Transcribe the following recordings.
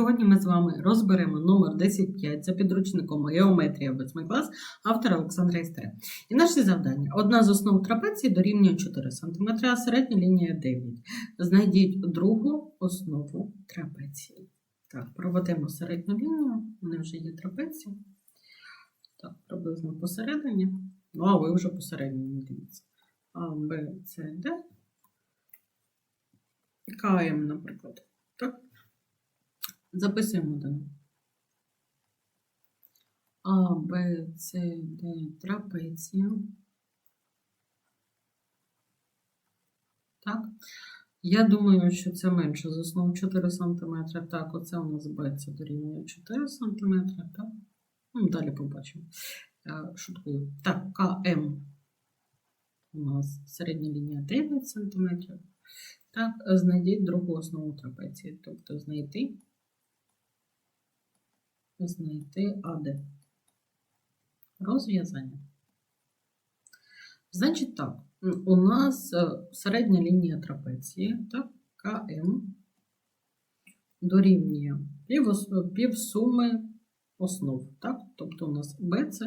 вами розберемо номер 10.5 за підручником Геометрія 8 клас автора Олександра Істере. І наше завдання. Одна з основ трапеції дорівнює 4 см, а середня лінія 9. Знайдіть другу основу трапеції. Так, проведемо середню лінію. У мене вже є трапеція. Так, приблизно посередині. Ну, а ви вже посередині дивіться. А, Б, С, Д. КМ, наприклад. Так? Записуємо дано. А, Б, С, Д, трапеція. Так. Я думаю, що це менше з основ 4 см. Так, оце у нас Б, це дорівнює 4 см. Так. Ну, далі побачимо. Е, Шуткую. Так, КМ у нас середня лінія 9 см. Так, знайдіть другу основу трапеції. Тобто знайти, знайти АД. Розв'язання. Значить так, у нас е, середня лінія трапеції, так, КМ дорівнює півсуми основ. Так? Тобто у нас БЦ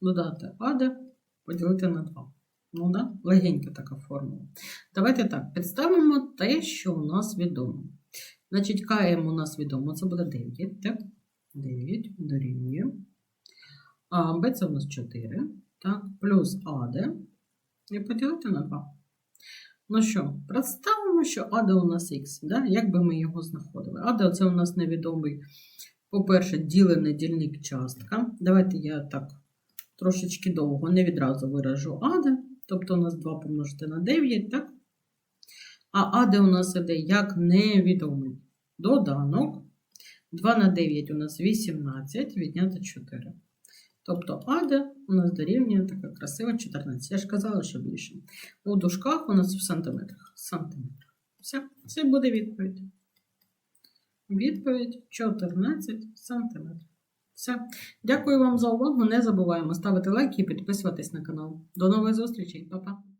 додати АД поділити на 2. Ну, да? легенька така формула. Давайте так, представимо те, що у нас відомо. Значить, КМ у нас відомо, це буде 9, так? 9 дорівнює. А Б це у нас 4, так? Плюс АД. І поділити на 2. Ну що, представимо, що АД у нас Х, да? як би ми його знаходили? АД це у нас невідомий, по-перше, ділений дільник частка. Давайте я так трошечки довго, не відразу виражу АД. Тобто у нас 2 помножити на 9, так? А АД у нас іде як невідомий доданок. 2 на 9 у нас 18, відняти 4. Тобто АД у нас дорівнює така красива 14. Я ж казала, що більше. У дужках у нас в сантиметрах. Сантиметрах. Все, це буде відповідь. Відповідь 14 сантиметрів. Все. Дякую вам за увагу. Не забуваємо ставити лайки і підписуватись на канал. До нових зустрічей, Па-па!